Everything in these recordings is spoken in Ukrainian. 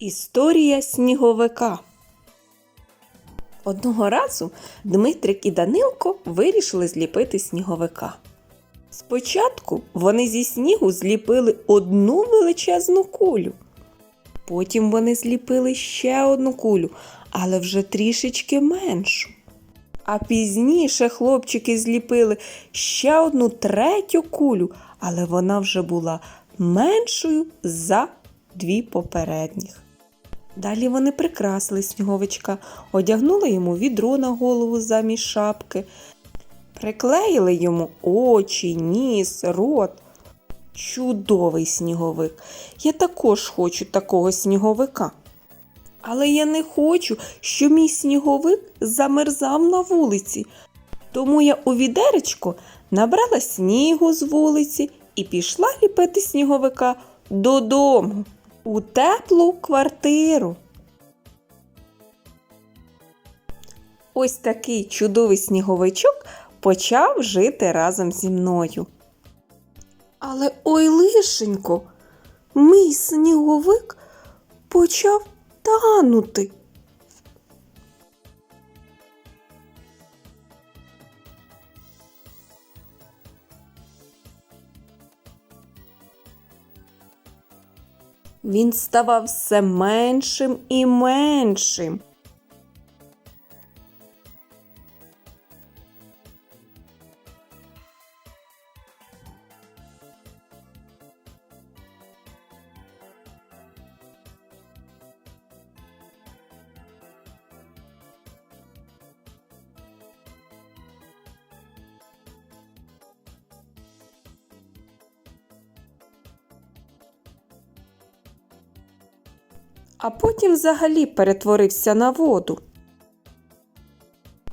Історія сніговика. Одного разу Дмитрик і Данилко вирішили зліпити сніговика. Спочатку вони зі снігу зліпили одну величезну кулю. Потім вони зліпили ще одну кулю, але вже трішечки меншу. А пізніше хлопчики зліпили ще одну третю кулю, але вона вже була меншою за дві попередніх. Далі вони прикрасили сніговичка, одягнули йому відро на голову замість шапки, приклеїли йому очі, ніс, рот. Чудовий сніговик. Я також хочу такого сніговика. Але я не хочу, щоб мій сніговик замерзав на вулиці. Тому я у відеречко набрала снігу з вулиці і пішла ліпити сніговика додому у теплу квартиру. Ось такий чудовий сніговичок почав жити разом зі мною. Але ой лишенько, мій сніговик почав танути. Він ставав все меншим і меншим. А потім взагалі перетворився на воду.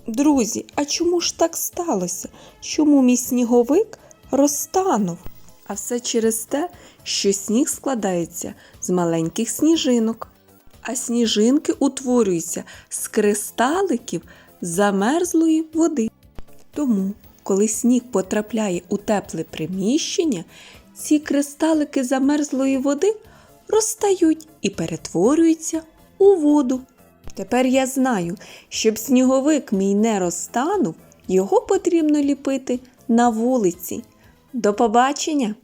Друзі, а чому ж так сталося? Чому мій сніговик розтанув? А все через те, що сніг складається з маленьких сніжинок, а сніжинки утворюються з кристаликів замерзлої води. Тому, коли сніг потрапляє у тепле приміщення, ці кристалики замерзлої води розтають і перетворюються у воду. Тепер я знаю, щоб сніговик мій не розтанув, його потрібно ліпити на вулиці. До побачення!